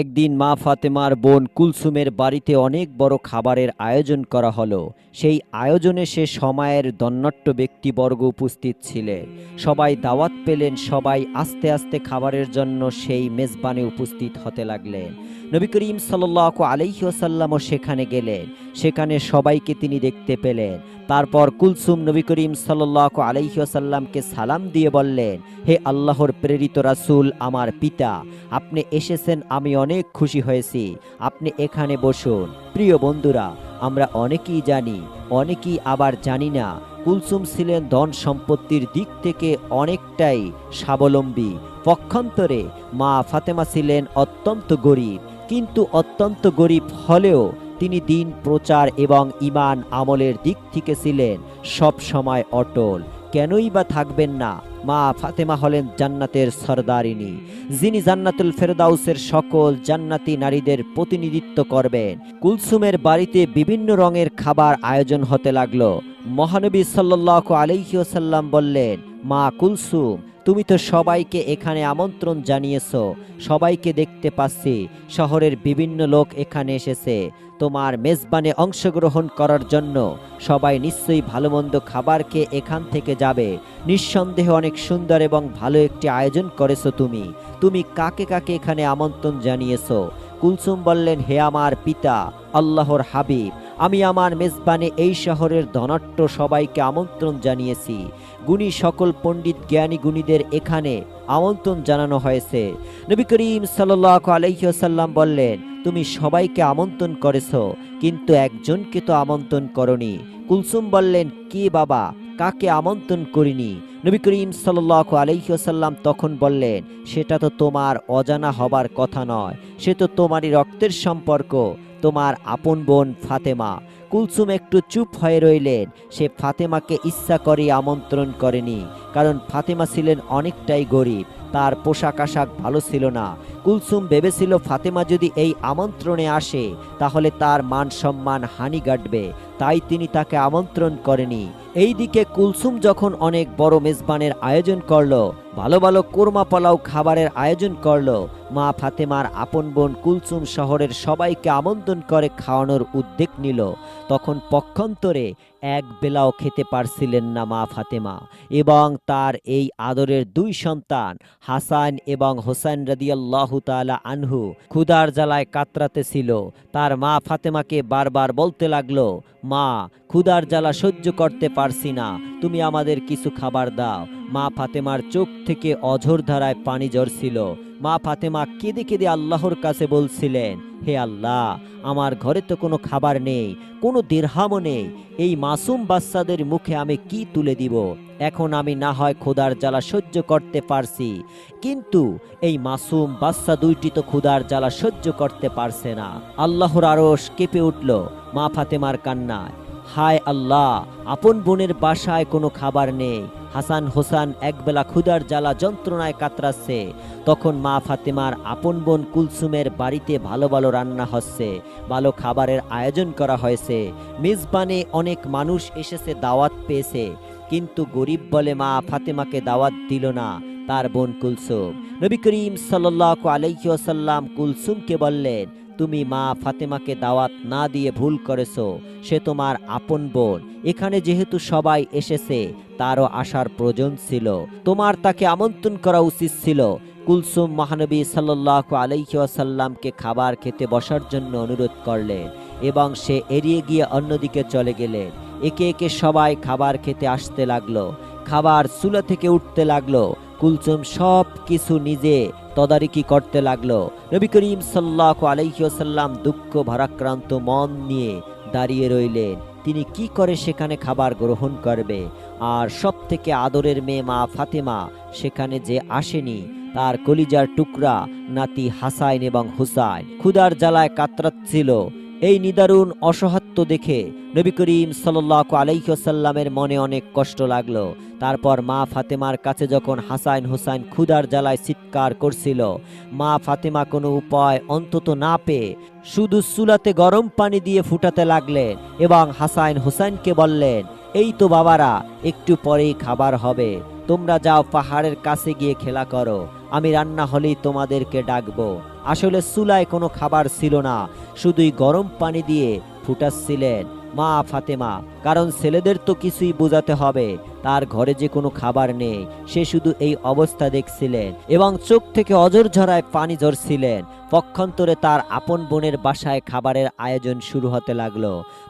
একদিন মা ফাতেমার বোন কুলসুমের বাড়িতে অনেক বড় খাবারের আয়োজন করা হলো। সেই আয়োজনে সে সময়ের দন্নট্ট ব্যক্তিবর্গ উপস্থিত ছিলেন সবাই দাওয়াত পেলেন, সবাই আস্তে আস্তে খাবারের জন্য সেই মেজবানে উপস্থিত হতে লাগলেন। নবী করিম সাল্লাহ আলাইসাল্লামও সেখানে গেলেন। সেখানে সবাইকে তিনি দেখতে পেলেন। তারপর কুলসুম নবী করিম সাল্লাহ আলাইসাল্লামকে সালাম দিয়ে বললেন, হে আল্লাহর প্রেরিত রাসুল, আমার পিতা, আপনি এসেছেন, আমি অনেক খুশি হয়েছি। আপনি এখানে বসুন। প্রিয় বন্ধুরা, আমরা অনেকেই জানি, অনেকেই আবার জানি না, কুলসুম ছিলেন ধন সম্পত্তির দিক থেকে অনেকটাই স্বাবলম্বী। পক্ষান্তরে মা ফাতেমা ছিলেন অত্যন্ত গরিব। কিন্তু অত্যন্ত গরিব হলেও তিনি দিন, প্রচার এবং ইমান আমলের দিক থেকে ছিলেন সব সময় অটল। কেনই বা থাকবেন না? মা ফাতেমা হলেন জান্নাতের সরদারিনী। যিনি জান্নাতুল ফেরদাউসের সকল জান্নাতি নারীদের প্রতিনিধিত্ব করবেন। কুলসুমের বাড়িতে বিভিন্ন রঙের খাবার আয়োজন হতে লাগল। মহানবী সাল্লাহ আলাইসাল্লাম বললেন, মা কুলসুম তুমি তো সবাইকে এখানে আমন্ত্রণ জানিয়েছো। সবাইকে দেখতে পাচ্ছি। শহরের বিভিন্ন লোক এখানে এসেছে। তোমার মেজবানে অংশগ্রহণ করার জন্য। সবাই নিশ্চয়ই ভালো মন্দ খাবার খেয়ে এখান থেকে যাবে। নিঃসন্দেহে অনেক সুন্দর এবং ভালো একটি আয়োজন করেছ তুমি। তুমি কাকে কাকে এখানে আমন্ত্রণ জানিয়েছ? কুলসুম বললেন, হে আমার পিতা, আল্লাহর হাবিব। আমি আমার মেজবানে এই শহরের ধনাট্য সবাইকে আমন্ত্রণ জানিয়েছি। গুণী সকল পণ্ডিত জ্ঞানী গুণীদের এখানে আমন্ত্রণ জানানো হয়েছে। নবী করিম সাল্লাহ আলহ্লাম বললেন, তুমি সবাইকে আমন্ত্রণ করেছ, কিন্তু একজনকে তো আমন্ত্রণ করনি। কুলসুম বললেন, কে বাবা? কাকে আমন্ত্রণ করিনি? নবী করিম সাল্লাহ আলহ্লাম তখন বললেন, সেটা তো তোমার অজানা হবার কথা নয়। সে তো তোমারই রক্তের সম্পর্ক। তোমার আপন বোন ফাতেমা। কুলসুম একটু চুপ হয়ে রইলেন। সে ফাতেমাকে ইচ্ছা করে আমন্ত্রণ করেনি, কারণ ফাতেমা ছিলেন অনেকটাই গরিব, তার পোশাক আশাক ভালো ছিল না। কুলসুম ভেবেছিল ফাতেমা যদি এই আমন্ত্রণে আসে, তাহলে তার মান সম্মান হানি গাটবে তাই তিনি তাকে আমন্ত্রণ করেনি। এইদিকে কুলসুম যখন অনেক বড় মেজবানের আয়োজন করল ভালো ভালো কোরমা পোলাও খাবারের আয়োজন করল। মা ফাতেমার আপন বোন কুলসুম শহরের সবাইকে আমন্ত্রণ করে খাওয়ানোর উদ্যোগ নিল। তখন পক্ষান্তরে এক বেলাও খেতে পারছিলেন না মা ফাতেমা এবং তার এই আদরের দুই সন্তান হাসান এবং হোসেন রাদিয়াল্লাহু তাআলা আনহু ক্ষুধার জ্বালায় কাতরাতে ছিল। তার মা ফাতেমাকে বারবার বলতে লাগল, মা, ক্ষুধার জ্বালা সহ্য করতে পারছি না। তুমি আমাদের কিছু খাবার দাও। মা ফাতেমার চোখ থেকে অঝোর ধারায় পানি ঝরছিল। মা ফাতেমা কেঁদে কেঁদে আল্লাহর কাছে বলছিলেন, হে আল্লাহ, আমার ঘরে তো কোনো খাবার নেই, কোনো দীর্হামও নেই। এই মাসুম বাচ্চাদের মুখে আমি কি তুলে দিব? এখন আমি না হয় ক্ষুধার জ্বালা সহ্য করতে পারছি। কিন্তু এই মাসুম বাচ্চা দুইটি তো ক্ষুধার জ্বালা সহ্য করতে পারছে না। আল্লাহর আরস কেঁপে উঠল মা ফাতেমার কান্নায়। হায় আল্লাহ, আপন বোনের বাসায় কোনো খাবার নেই। হাসান হোসান একবেলা ক্ষুধার জ্বালা যন্ত্রণায় কাতরাচ্ছে। তখন মা ফাতেমার আপন বোন কুলসুমের বাড়িতে ভালো ভালো রান্না হচ্ছে, ভালো খাবারের আয়োজন করা হয়েছে। মেজবানে অনেক মানুষ এসেছে দাওয়াত পেয়েছে, কিন্তু গরিব বলে মা ফাতেমাকে দাওয়াত দিল না তার বোন কুলসুম। নবী করিম সাল্লাহ আলাইসাল্লাম কুলসুমকে বললেন তুমি মা ফাতেমাকে দাওয়াত না দিয়ে ভুল করেছ, সে তোমার আপন বোন। এখানে যেহেতু সবাই এসেছে, তারও আসার প্রয়োজন ছিল। তোমার তাকে আমন্ত্রণ করা উচিত ছিল। কুলসুম মহানবী সাল্লাহ আলাইসাল্লামকে খাবার খেতে বসার জন্য অনুরোধ করলেন এবং সে এড়িয়ে গিয়ে অন্যদিকে চলে গেলেন। একে একে সবাই খাবার খেতে আসতে লাগল। খাবার চুলা থেকে উঠতে লাগল। কুলসুম সব কিছু নিজে তদারকি করতে লাগল। নবী করিম সাল্লাহ আলাইসাল্লাম দুঃখ, ভারাক্রান্ত মন নিয়ে দাঁড়িয়ে রইলেন। তিনি কি করে সেখানে খাবার গ্রহণ করবে? আর সব থেকে আদরের মেয়ে মা ফাতেমা সেখানে যে আসেনি, তার কলিজার টুকরা নাতি হাসাইন এবং হুসাইন। ক্ষুদার জ্বালায় কাতরাচ্ছিল এই নিদারুণ অসহাত্য দেখে নবী করিম সাল্লাহ আলাইসাল্লামের মনে অনেক কষ্ট লাগল। তারপর মা ফাতেমার কাছে যখন হাসাইন হুসাইন ক্ষুদার জ্বালায় চিৎকার করছিল, মা ফাতেমা কোনো উপায় অন্তত না পেয়ে শুধু চুলাতে গরম পানি দিয়ে ফুটাতে লাগলেন এবং হাসাইন হুসাইনকে বললেন, এই তো বাবারা, একটু পরেই খাবার হবে। তোমরা যাও পাহাড়ের কাছে গিয়ে খেলা করো। আমি রান্না হলেই তোমাদেরকে ডাকবো। আসলে চুলায় কোনো খাবার ছিল না, শুধুই গরম পানি দিয়ে ফুটাচ্ছিলেন মা ফাতেমা। কারণ ছেলেদের তো কিছুই বোঝাতে হবে, তার ঘরে যে কোনো খাবার নেই, সে শুধু এই অবস্থা দেখছিলেন এবং চোখ থেকে অজর ঝরায় পানি ঝরছিলেন। পক্ষান্তরে তার আপন বোনের বাসায় খাবারের আয়োজন শুরু হতে লাগল।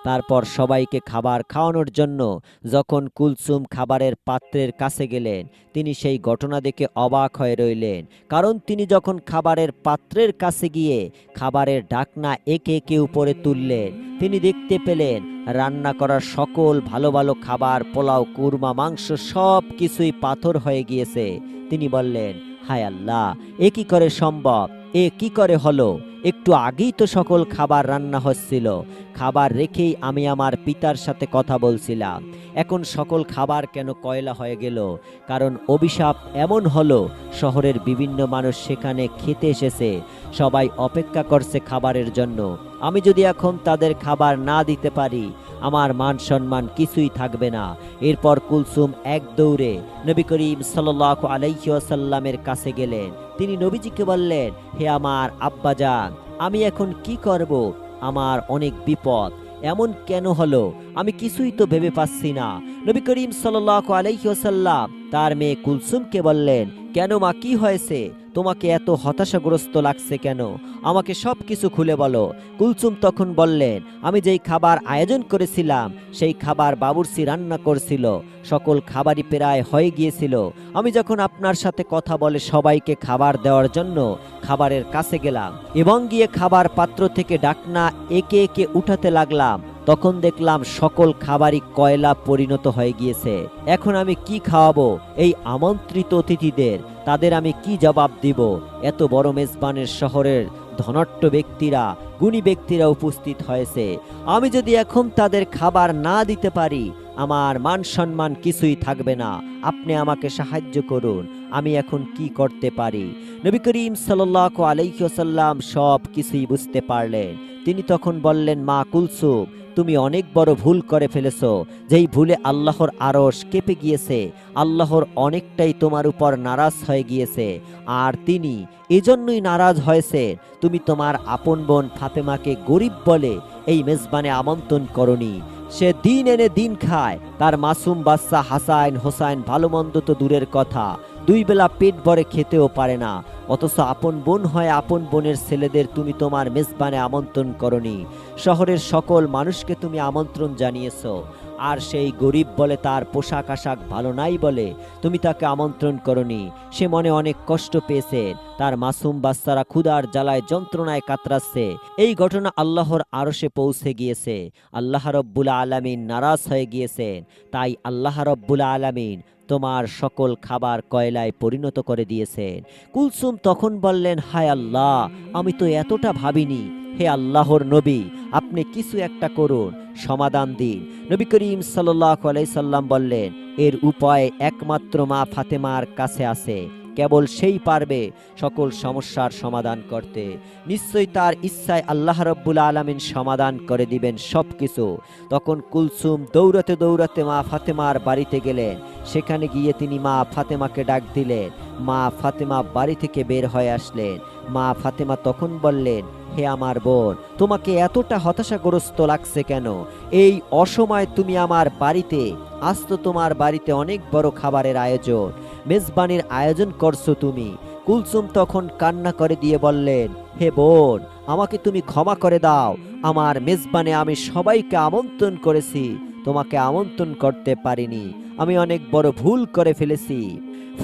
তারপর সবাইকে খাবার খাওয়ানোর জন্য যখন কুলসুম খাবারের পাত্রের কাছে গেলেন, তিনি সেই ঘটনা দেখে অবাক হয়ে রইলেন। কারণ তিনি যখন খাবারের পাত্রের কাছে গিয়ে খাবারের ডাকনা একে একে উপরে তুললেন, তিনি দেখতে পেলেন রান্না করার সকল ভালো ভালো খাবার, পোলাও, কুরমা, মাংস সব কিছুই পাথর হয়ে গিয়েছে। তিনি বললেন, হায় আল্লাহ, এ কি করে সম্ভব? এ কি করে হলো? একটু আগেই তো সকল খাবার রান্না হচ্ছিল। খাবার রেখেই আমি আমার পিতার সাথে কথা বলছিলাম। এখন সকল খাবার কেন কয়লা হয়ে গেল? কারণ অভিশাপ এমন হলো, শহরের বিভিন্ন মানুষ সেখানে খেতে এসেছে। সবাই অপেক্ষা করছে খাবারের জন্য। আমি যদি এখন তাদের খাবার না দিতে পারি, আমার মান সম্মান কিছুই থাকবে না। এরপর কুলসুম এক দৌড়ে নবী করিম সাল্লাহ আলাইসাল্লামের কাছে গেলেন। তিনি নবীজিকে বললেন, হে আমার আব্বাজান, আমি এখন কি করব? আমার অনেক বিপদ। এমন কেন হলো? আমি কিছুই তো ভেবে পাচ্ছি না। নবী করিম সাল্লাহ আলাইসাল্লাম তার মেয়ে কুলসুমকে বললেন, কেন মা, কি হয়েছে? তোমাকে এত হতাশাগ্রস্ত লাগছে কেন? আমাকে সব কিছু খুলে বলো। কুলসুম তখন বললেন, আমি যেই খাবার আয়োজন করেছিলাম, সেই খাবার বাবুর্চি রান্না করছিল। সকল খাবারই প্রায় হয়ে গিয়েছিল। আমি যখন আপনার সাথে কথা বলে সবাইকে খাবার দেওয়ার জন্য খাবারের কাছে গেলাম এবং গিয়ে খাবার পাত্র থেকে ডাকনা একে একে উঠাতে লাগলাম তখন দেখলাম সকল খাবারই কয়লা পরিণত হয়ে গিয়েছে। এখন আমি কি খাওয়াবো? এই আমন্ত্রিত অতিথিদের, তাদের আমি কি জবাব দিব? এত বড় মেজবানের শহরের ধনাট্য ব্যক্তিরা, গুণী ব্যক্তিরা উপস্থিত হয়েছে। আমি যদি এখন তাদের খাবার না দিতে পারি, আমার মান সম্মান কিছুই থাকবে না। আপনি আমাকে সাহায্য করুন, আমি এখন কি করতে পারি? নবী করিম সাল্লাহ আলাইসাল্লাম সব কিছুই বুঝতে পারলেন। তিনি তখন বললেন, মা কুলসুম তুমি অনেক বড় ভুল করে ফেলেছো, যেই ভুলে আল্লাহর আরস কেঁপে গিয়েছে, আল্লাহর অনেকটাই তোমার উপর নারাজ হয়ে গিয়েছে, আর তিনি এজন্যই নারাজ হয়েছে, তুমি তোমার আপন বোন ফাতেমাকে গরিব বলে এই মেজবানে আমন্ত্রণ করনি। সে দিন এনে দিন খায়, তার মাসুম বাচ্চা হাসাইন হোসাইন ভালো মন্দ তো দূরের কথা দুই বেলা পেট ভরে খেতেও পারে না। অথচ আপন বোন হয় আপন বোনের ছেলেদের তুমি তোমার মেজবানে আমন্ত্রণ করনি। শহরের সকল মানুষকে তুমি আমন্ত্রণ জানিয়েছ। আর সেই গরিব বলে তার পোশাক আশাক ভালো নাই বলে তুমি তাকে আমন্ত্রণ করনি। সে মনে অনেক কষ্ট পেয়েছে। তার মাসুম বাচ্চারা ক্ষুধার জ্বালায় যন্ত্রণায় কাতরাচ্ছে। এই ঘটনা আল্লাহর আরশে পৌঁছে গিয়েছে। আল্লাহ রব্বুল আলামিন নারাজ হয়ে গিয়েছেন। তাই আল্লাহ রব্বুল আলামিন তোমার সকল খাবার কয়লায় পরিণত করে দিয়েছেন। কুলসুম তখন বললেন, হায় আল্লাহ, আমি তো এতটা ভাবিনি। হে আল্লাহর নবী, আপনি কিছু একটা করুন, সমাধান দিন। নবী করিম সাল্লাহ সাল্লাম বললেন, এর উপায় একমাত্র মা ফাতেমার কাছে আছে। কেবল সেই পারবে সকল সমস্যার সমাধান করতে। নিশ্চয়ই তার ইচ্ছায় আল্লাহ রব্বুল আলমিন সমাধান করে দিবেন সব কিছু তখন কুলসুম দৌড়াতে দৌড়াতে মা ফাতেমার বাড়িতে গেলেন। সেখানে গিয়ে তিনি মা ফাতেমাকে ডাক দিলেন। মা ফাতেমা বাড়ি থেকে বের হয়ে আসলেন। মা ফাতেমা তখন বললেন হে আমার বোন, তোমাকে এতটা হতাশাগ্রস্ত লাগছে কেন? এই অসময় তুমি আমার বাড়িতে, আজ তো তোমার বাড়িতে অনেক বড় খাবারের আয়োজন, মেজবানির আয়োজন করছ তুমি। কুলসুম তখন কান্না করে দিয়ে বললেন, হে বোন, আমাকে তুমি ক্ষমা করে দাও, আমার মেজবানে আমি সবাইকে আমন্ত্রণ করেছি, তোমাকে আমন্ত্রণ করতে পারিনি, আমি অনেক বড় ভুল করে ফেলেছি।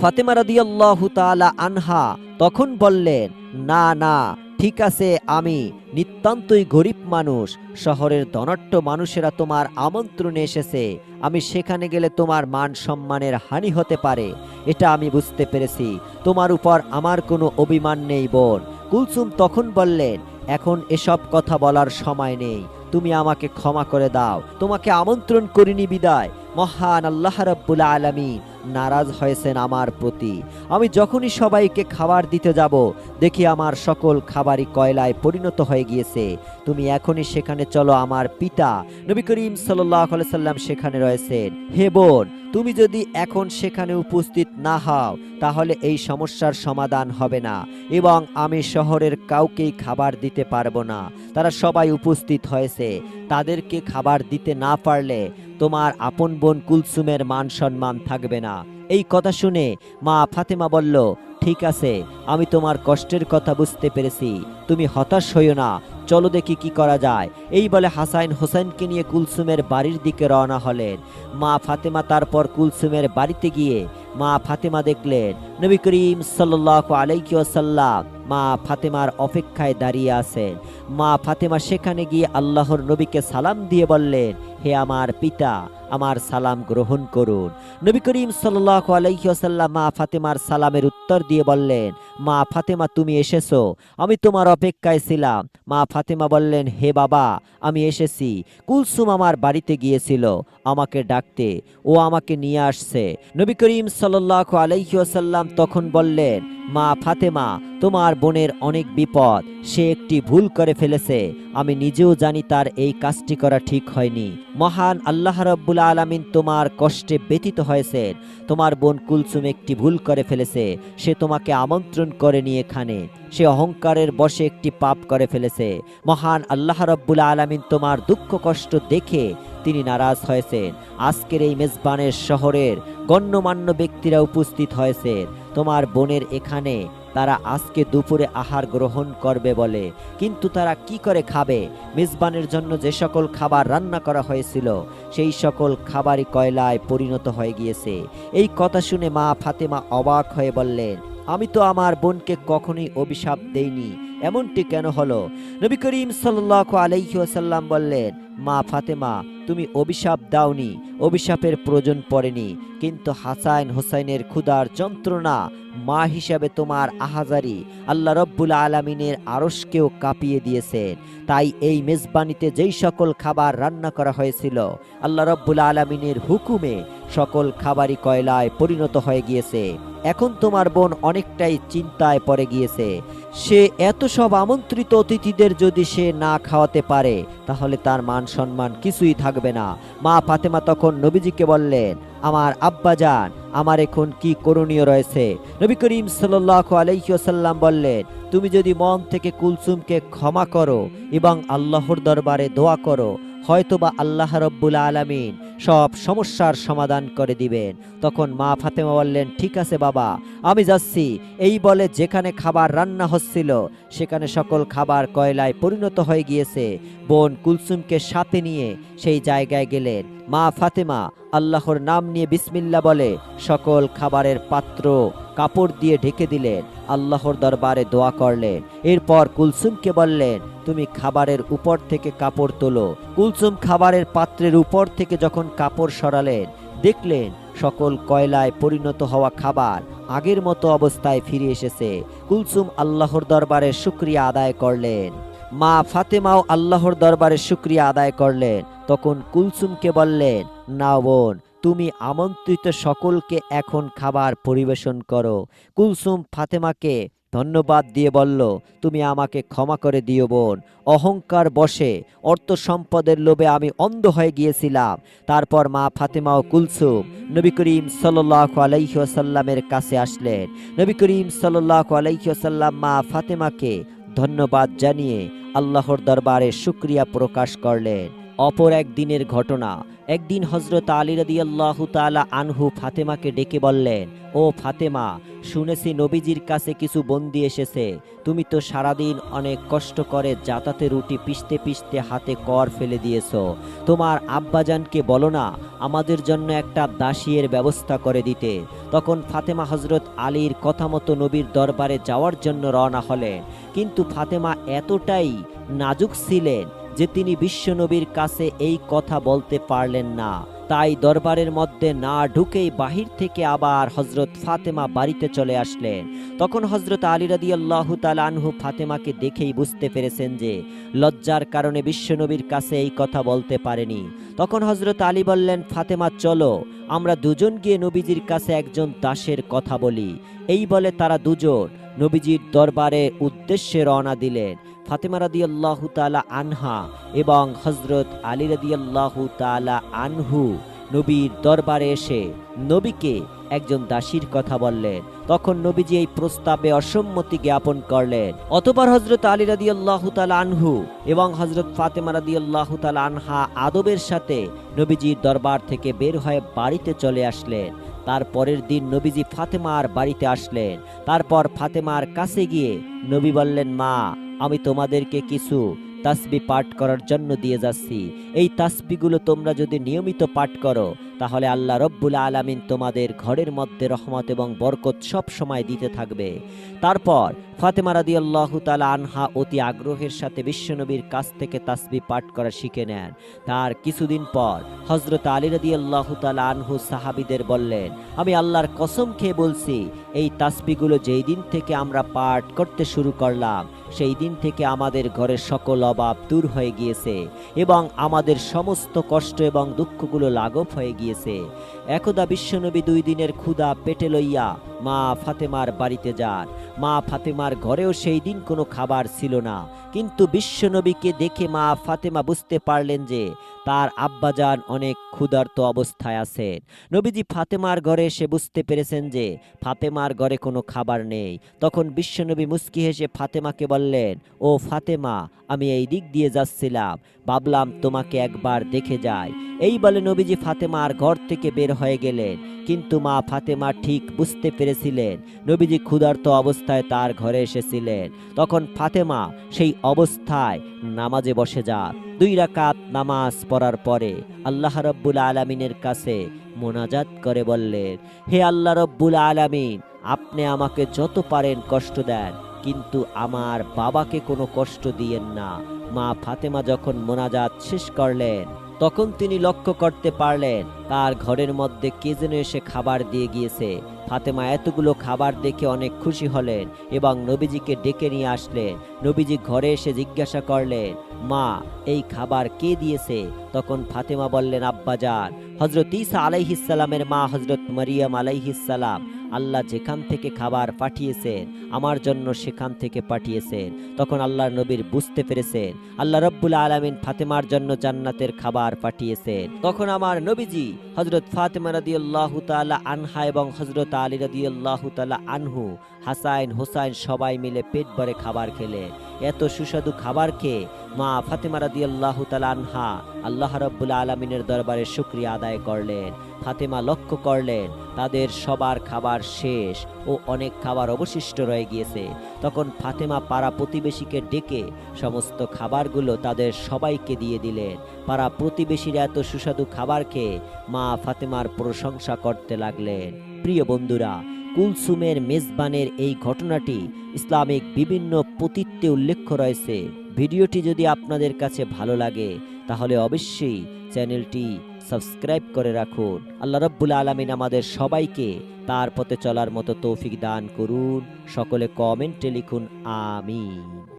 ফাতেমা রাদিয়াল্লাহু তাআলা আনহা তখন বললেন, না না ঠিক আছে, আমি নিতান্তই গরিব মানুষ, শহরের ধনাট্য মানুষেরা তোমার আমন্ত্রণে এসেছে। আমি সেখানে গেলে তোমার মান সম্মানের হানি হতে পারে, এটা আমি বুঝতে পেরেছি। তোমার উপর আমার কোনো অভিমান নেই, বোন। কুলসুম তখন বললেন, এখন এসব কথা বলার সময় নেই। তুমি আমাকে ক্ষমা করে দাও। তোমাকে আমন্ত্রণ করিনি বিদায়। মহান আল্লাহ রাব্বুল আলামিন নারাজ হয়েছেন আমার প্রতি। আমি যখনই সবাইকে খাবার দিতে যাব, দেখি আমার সকল খাবারই কয়লায় পরিণত হয়ে গিয়েছে। তুমি এখনই সেখানে চলো, আমার পিতা। নবী করিম সাল্লাহ সাল্লাম সেখানে রয়েছেন। হে বোন, তুমি যদি এখন সেখানে উপস্থিত না হও, তাহলে এই সমস্যার সমাধান হবে না এবং আমি শহরের কাউকেই খাবার দিতে পারব না। তারা সবাই উপস্থিত হয়েছে। তাদেরকে খাবার দিতে না পারলে তোমার আপন বোন কুলসুমের মান সম্মান থাকবে না। এই কথা শুনে মা ফাতেমা বলল, ঠিক আছে, আমি তোমার কষ্টের কথা বুঝতে পেরেছি। তুমি হতাশ হইও না, চলো দেখি কি করা যায়। এই বলে হাসাইন হোসেনকে নিয়ে কুলসুমের বাড়ির দিকে রওনা হলেন। মা ফাতেমা তারপর কুলসুমের বাড়িতে গিয়ে মা ফাতেমা দেখলেন, নবী করিম সাল্লাহ আলাইকিয়াসাল্লাম মা ফাতেমার অপেক্ষায় দাঁড়িয়ে আছেন। মা ফাতেমা সেখানে গিয়ে আল্লাহর নবীকে সালাম দিয়ে বললেন, হে আমার পিতা আমার সালাম গ্রহণ করুন। নবী করিম সাল্লাহ মা ফাতেমার সালামের উত্তর দিয়ে বললেন, মা ফাতেমা, তুমি এসেছ, আমি তোমার অপেক্ষায় ছিলাম। মা ফাতেমা বললেন, হে বাবা, আমি এসেছি। কুলসুম আমার বাড়িতে গিয়েছিল, আমাকে ডাকতে, ও আমাকে নিয়ে আসছে। নবী করিম সাল্লাহ আলাইসাল্লাম তখন বললেন মা ফাতেমা, তোমার বোনের অনেক বিপদ, সে একটি ভুল করে ফেলেছে। আমি নিজেও জানি তার এই কাজটি করা ঠিক হয়নি। মহান আল্লাহ রব্বুল আলমিন তোমার কষ্টে ব্যতীত হয়েছেন। তোমার বোন কুলসুম একটি ভুল করে ফেলেছে। সে তোমাকে আমন্ত্রণ করে নিয়ে এখানে। সে অহংকারের বশে একটি পাপ করে ফেলেছে। মহান আল্লাহ রব্বুল আলমিন তোমার দুঃখ কষ্ট দেখে তিনি নারাজ হয়েছেন। আজকের এই মেজবানের শহরের গণ্যমান্য ব্যক্তিরা উপস্থিত হয়েছেন। তোমার বোনের এখানে তারা আজকে দুপুরে আহার গ্রহণ করবে বলে। কিন্তু তারা কি করে খাবে? মেজবানের জন্য যে সকল খাবার রান্না করা হয়েছিল, সেই সকল খাবারই কয়লায় পরিণত হয়ে গিয়েছে। এই কথা শুনে মা ফাতেমা অবাক হয়ে বললেন আমি তো আমার বোনকে কখনোই অভিশাপ দেইনি। এমনটি কেন হলো? নবী করিম সাল্লাহ আলাইসাল্লাম বললেন, মা ফাতেমা, তুমি অভিশাপ দাওনি, অভিশাপের প্রয়োজন পড়েনি। কিন্তু হাসান হোসাইনের ক্ষুধার যন্ত্রণা মা হিসাবে তোমার আহাজারি আল্লাহ রব্বুল আলমিনের আরসকেও কাঁপিয়ে দিয়েছেন। তাই এই মেজবানিতে যেই সকল খাবার রান্না করা হয়েছিল, আল্লাহ রব্বুল আলমিনের হুকুমে সকল খাবারই কয়লায় পরিণত হয়ে গিয়েছে। এখন তোমার বোন অনেকটাই চিন্তায় পড়ে গিয়েছে। সে এত সব আমন্ত্রিত অতিথিদের যদি সে না খাওয়াতে পারে, তাহলে তার মান সম্মান কিছুই থাকবে না। মা ফাতেমা তখন নবীজিকে বললেন, আমার আব্বা যান, আমার এখন কি করণীয় রয়েছে? নবী করিম সাল্লাহ আলাইসাল্লাম বললেন, তুমি যদি মন থেকে কুলসুমকে ক্ষমা করো এবং আল্লাহর দরবারে দোয়া করো হয়তোবা আল্লাহ রব্বুল আলমিন সব সমস্যার সমাধান করে দিবেন। তখন মা ফাতেমা বললেন, ঠিক আছে বাবা, আমি যাচ্ছি। এই বলে যেখানে খাবার রান্না হচ্ছিল, সেখানে সকল খাবার কয়লায় পরিণত হয়ে গিয়েছে। বোন কুলসুমকে সাথে নিয়ে সেই জায়গায় গেলেন। মা ফাতেমা আল্লাহর নাম নিয়ে বিসমিল্লা বলে সকল খাবারের পাত্র কাপড় দিয়ে ঢেকে দিলেন। আল্লাহর দরবারে দোয়া করলেন। এরপর কুলসুমকে বললেন, তুমি খাবারের উপর থেকে কাপড় তোলো। কুলসুম খাবারের পাত্রের উপর থেকে যখন কাপড় সরালেন, দেখলেন সকল কয়লায় পরিণত হওয়া খাবার আগের মতো অবস্থায় ফিরে এসেছে। কুলসুম আল্লাহর দরবারে শুক্রিয়া আদায় করলেন। মা ফাতেমাও আল্লাহর দরবারে শুক্রিয়া আদায় করলেন। তখন কুলসুমকে বললেন না বোন তুমি আমন্ত্রিত সকলকে এখন খাবার পরিবেশন করো। কুলসুম ফাতেমাকে ধন্যবাদ দিয়ে বলল, তুমি আমাকে ক্ষমা করে দিও বোন। অহংকার বসে, অর্থ সম্পদের লোভে আমি অন্ধ হয়ে গিয়েছিলাম। তারপর মা ফাতেমা ও কুলসুম নবী করিম সাল্লাহ আলাইসাল্লামের কাছে আসলেন। নবী করিম সাল্লাহ আলাইসাল্লাম মা ফাতেমাকে ধন্যবাদ জানিয়ে আল্লাহর দরবারে শুক্রিয়া প্রকাশ করলেন। অপর একদিনের ঘটনা একদিন হজরত আলী রদি আল্লাহ তালা আনহু ফাতেমাকে ডেকে বললেন, ও ফাতেমা, শুনেছি নবীজির কাছে কিছু বন্দি এসেছে। তুমি তো সারাদিন অনেক কষ্ট করে যাতাতে রুটি পিষতে পিষতে হাতে কর ফেলে দিয়েছ। তোমার আব্বাজানকে বলো না, আমাদের জন্য একটা দাসিয়ের ব্যবস্থা করে দিতে। তখন ফাতেমা হজরত আলীর কথা মতো নবীর দরবারে যাওয়ার জন্য রওনা হলেন। কিন্তু ফাতেমা এতটাই নাজুক ছিলেন যে তিনি বিশ্বনবীর কাছে এই কথা বলতে পারলেন না। তাই দরবারের মধ্যে না ঢুকেই বাহির থেকে আবার হজরত ফাতেমা বাড়িতে চলে আসলেন। তখন হজরত আলী রাদি আল্লাহ আনহু ফাতেমাকে দেখেই বুঝতে পেরেছেন যে লজ্জার কারণে বিশ্বনবীর কাছে এই কথা বলতে পারেনি। তখন হজরত আলী বললেন, ফাতেমা, চলো, আমরা দুজন গিয়ে নবীজির কাছে একজন দাসের কথা বলি। এই বলে তারা দুজন নবীজির দরবারে উদ্দেশ্যে রওনা দিলেন। ফাতেমা রাদিয়াল্লাহু তাআলা আনহা এবং হজরত আলী রাদিয়াল্লাহু তাআলা আনহু নবীর দরবারে এসে নবীকে একজন দাসীর কথা বললেন। তখন নবীজি এই প্রস্তাবে অসম্মতি জ্ঞাপন করলেন। অতপর হজরত আলী রাদিয়াল্লাহু তাআলা আনহু এবং হজরত ফাতেমা রাদিয়াল্লাহু তাআলা আনহা আদবের সাথে নবীজির দরবার থেকে বের হয়ে বাড়িতে চলে আসলেন। তার পরের দিন নবীজি ফাতেমার বাড়িতে আসলেন। তারপর ফাতেমার কাছে গিয়ে নবী বললেন, মা আমি তোমাদেরকে কিছু তাসবি পাঠ করার জন্য দিয়ে যাচ্ছি। এই তাসবিগুলো তোমরা যদি নিয়মিত পাঠ করো, তাহলে আল্লাহ রব্বুল আলামিন তোমাদের ঘরের মধ্যে রহমত এবং বরকত সব সময় দিতে থাকবে। তারপর ফাতেমা রাদি আল্লাহ তালা আনহা অতি আগ্রহের সাথে বিশ্বনবীর কাছ থেকে তাসবি পাঠ করা শিখে নেন। তার কিছুদিন পর হজরত আলী রাদি আল্লাহ তালা আনহু সাহাবিদের বললেন, আমি আল্লাহর কসম খেয়ে বলছি, এই তাসবিগুলো যেই দিন থেকে আমরা পাঠ করতে শুরু করলাম সেই দিন থেকে আমাদের ঘরের সকল অভাব দূর হয়ে গিয়েছে এবং আমাদের সমস্ত কষ্ট এবং দুঃখগুলো লাঘব হয়ে গিয়েছে। একদা বিশ্বনবী দুই দিনের ক্ষুধা পেটে লইয়া মা ফাতেমার বাড়িতে যান। মা ফাতেমার ঘরেও সেই দিন কোনো খাবার ছিল না। কিন্তু বিশ্বনবীকে দেখে মা ফাতেমা বুঝতে পারলেন যে তার আব্বাজান অনেক ক্ষুধার্ত অবস্থায় আছেন। নবীজি ফাতেমার ঘরে এসে বুঝতে পেরেছেন যে ফাতেমার ঘরে কোনো খাবার নেই। তখন বিশ্বনবী মুস্কি হেসে ফাতেমাকে বললেন, ও ফাতেমা, আমি এই দিক দিয়ে যাচ্ছিলাম। ভাবলাম তোমাকে একবার দেখে যাই। এই বলে নবীজি ফাতেমার ঘর থেকে বের হয়ে গেলেন। কিন্তু মা ফাতেমা ঠিক বুঝতে পেরেছিলেন। নবীজি ক্ষুধার্ত অবস্থায় তার ঘরে এসেছিলেন। তখন ফাতেমা সেই অবস্থায় নামাজে বসে যান দুই রাকাত নামাজ পড়ার পরে আল্লাহ রব্বুল আলমিনের কাছে মোনাজাত করে বললেন, হে আল্লাহ রব্বুল আলামিন, আপনি আমাকে যত পারেন কষ্ট দেন, কিন্তু আমার বাবাকে কোনো কষ্ট দিয়েন না। মা ফাতেমা যখন মোনাজাত শেষ করলেন তখন তিনি লক্ষ্য করতে পারলেন, তার ঘরের মধ্যে কে যেন এসে খাবার দিয়ে গিয়েছে। ফাতেমা এতগুলো খাবার দেখে অনেক খুশি হলেন এবং নবীজিকে ডেকে নিয়ে আসলেন। নবীজি ঘরে এসে জিজ্ঞাসা করলেন, মা, এই খাবার কে দিয়েছে? তখন ফাতেমা বললেন, আব্বাজান হজরত ইসা আলাইহিসালামের মা হজরত মারিয়াম আলাইহিসালাম আল্লাহ যেখান থেকে খাবার পাঠিয়েছেন, আমার জন্য সেখান থেকে পাঠিয়েছেন। তখন আল্লাহর নবীর বুঝতে পেরেছেন, আল্লাহ রব্বুল আলমিন ফাতেমার জন্য জান্নাতের খাবার পাঠিয়েছেন। তখন আমার নবীজি হজরত ফাতেমা রদিউল্লাহ তালা আনহা এবং হজরত আলী রদিউল্লাহ তালা আনহু, হাসাইন, হোসাইন সবাই মিলে পেট ভরে খাবার খেলেন। এত সুস্বাদু খাবার খেয়ে মা ফাতেমা রাদি আল্লাহ তালা আনহা আল্লাহ রব্বুল আলমিনের দরবারে শুক্রিয়া আদায় করলেন। ফাতেমা লক্ষ্য করলেন, তাদের সবার খাবার শেষ ও অনেক খাবার অবশিষ্ট রয়ে গিয়েছে। তখন ফাতেমা পাড়া প্রতিবেশীকে ডেকে সমস্ত খাবারগুলো তাদের সবাইকে দিয়ে দিলেন। পাড়া প্রতিবেশীরা এত সুস্বাদু খাবার খেয়ে মা ফাতেমার প্রশংসা করতে লাগলেন। প্রিয় বন্ধুরা কুলসুমের মেজবানের এই ঘটনাটি ইসলামিক বিভিন্ন পতিত্বে উল্লেখ রয়েছে। ভিডিওটি যদি আপনাদের কাছে ভালো লাগে, তাহলে অবশ্যই চ্যানেলটি সাবস্ক্রাইব করে রাখুন। আল্লাহ রব্বুল আলমিন আমাদের সবাইকে তার পথে চলার মতো তৌফিক দান করুন। সকলে কমেন্টে লিখুন, আমিন।